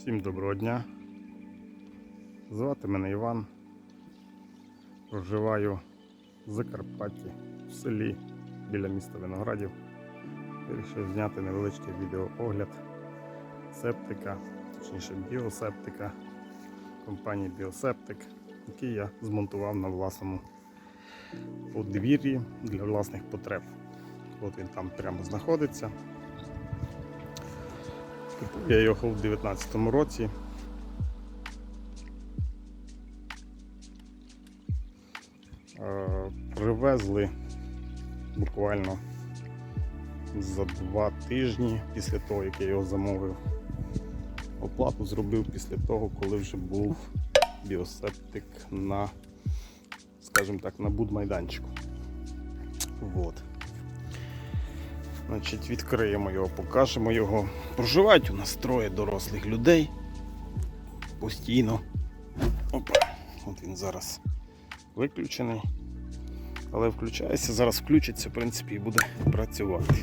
Всім доброго дня. Звати мене Іван. Проживаю в Закарпатті, в селі біля міста Виноградів. Вирішив зняти невеличкий відеоогляд септика, точніше біосептика компанії Біосептик, який я змонтував на власному подвір'ї для власних потреб. От він там прямо знаходиться. Я його в 2019 році. Е, Привезли буквально за два тижні після того, як я його замовив. Оплату зробив після того, коли вже був біосептик на, скажімо так, на будмайданчику. Вот. Значить, відкриємо його, покажемо його. Проживають у нас троє дорослих людей. Постійно. Опа. От він зараз виключений. Але включається, зараз включиться, в принципі, і буде працювати.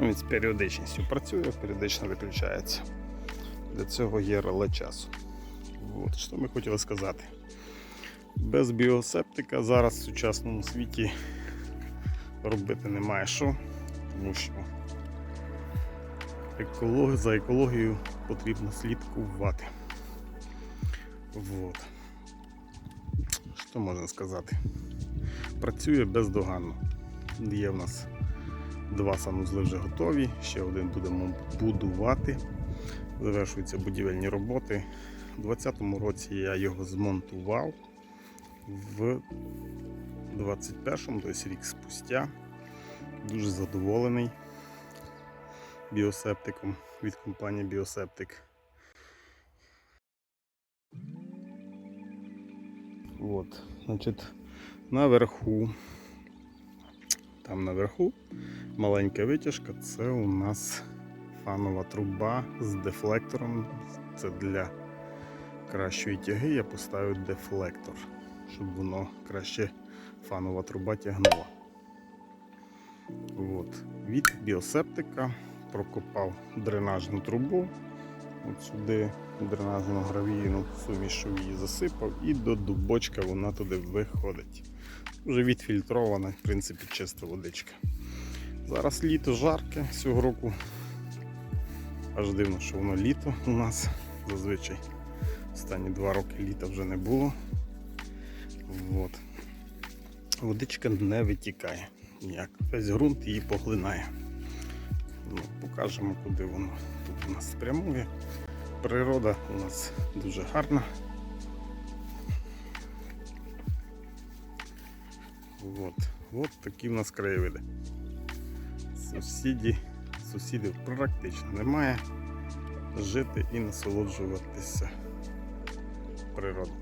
Ну, Він з періодичністю працює, періодично виключається. Для цього є реле часу. От, що ми хотіли сказати. Без біосептика зараз в сучасному світі робити немає що тому що еколог... за екологією потрібно слідкувати. Вот. Що можна сказати? Працює бездоганно. Є в нас два санузли вже готові, ще один будемо будувати. Завершуються будівельні роботи. У 2020 році я його змонтував в 21-му, тобто рік спустя. Дуже задоволений біосептиком від компанії Біосептик. От, значить, наверху, там наверху маленька витяжка, це у нас фанова труба з дефлектором. Це для кращої тяги я поставив дефлектор, щоб воно краще фанова труба тягнула. Від біосептика прокопав дренажну трубу. От сюди дренажну гравійну сумішу її засипав і до дубочка вона туди виходить. Вже відфільтрована, в принципі, чиста водичка. Зараз літо жарке цього року. Аж дивно, що воно літо у нас зазвичай. Останні два роки літа вже не було. От. Водичка не витікає ніяк. Весь ґрунт її поглинає. Ну, покажемо, куди воно тут у нас спрямує. Природа у нас дуже гарна. От, от такі в нас краєвиди. Сусіді, сусідів практично немає. Жити і насолоджуватися природою.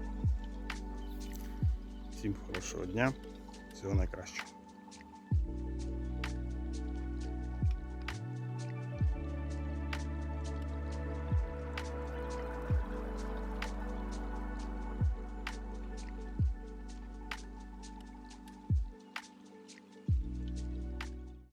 Всім хорошого дня, всього найкращого.